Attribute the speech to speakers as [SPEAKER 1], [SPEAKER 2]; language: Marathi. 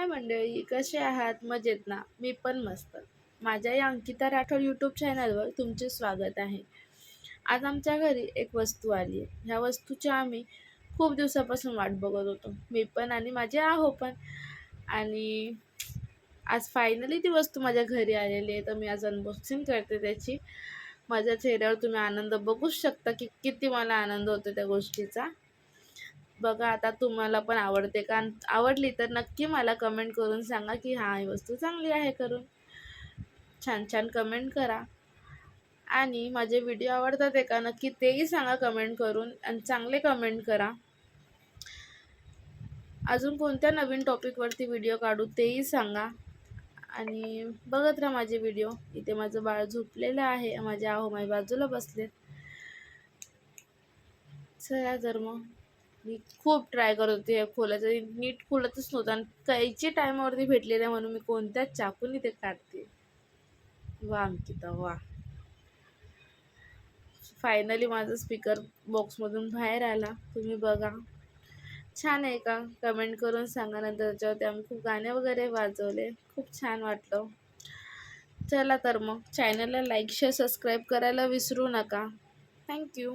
[SPEAKER 1] हाय मंडळी कसे आहात? मजेत ना? मी पण मस्त. माझ्या या अंकिता राठोड यूट्यूब चॅनलवर तुमचे स्वागत आहे. आज आमच्या घरी एक वस्तू आली आहे. ह्या वस्तूची आम्ही खूप दिवसापासून वाट बघत होतो. मी पण आणि माझे आहो पण. आणि आज फायनली ती वस्तू माझ्या घरी आलेली आहे. तर मी आज अनबॉक्सिंग करते त्याची. माझ्या चेहऱ्यावर तुम्ही आनंद बघूच शकता की किती मला आनंद होतो त्या गोष्टीचा. बघा आता तुम्हाला पण आवडते का? आवडली तर नक्की मला कमेंट करून सांगा की हा ही वस्तू चांगली आहे करून. छान छान कमेंट करा. आणि माझे व्हिडिओ आवडतात आहे का? नक्की तेही सांगा कमेंट करून आणि चांगले कमेंट करा. अजून कोणत्या नवीन टॉपिकवरती व्हिडिओ काढू तेही सांगा. आणि बघत राहा माझे व्हिडिओ इथे माझं बाळ झोपलेलं आहे. माझे आहो माझ्या बाजूला बसलेत. चला तर मग मी खूप ट्राय करत होते हे खोलायचं नीट खोलतच नव्हतं आणि कैची टायमावरती भेटलेलं आहे म्हणून मी कोणत्याच चाकून ते काढते. वा अंकिता वा. फायनली माझा स्पीकर बॉक्समधून बाहेर आला. तुम्ही बघा. छान आहे का? कमेंट करून सांगा नंतर त्याच्यावरती. आम्ही खूप गाणे वगैरे वाजवले. खूप छान वाटलं. चला तर मग चॅनलला लाईक शेअर सबस्क्राईब करायला विसरू नका. थँक्यू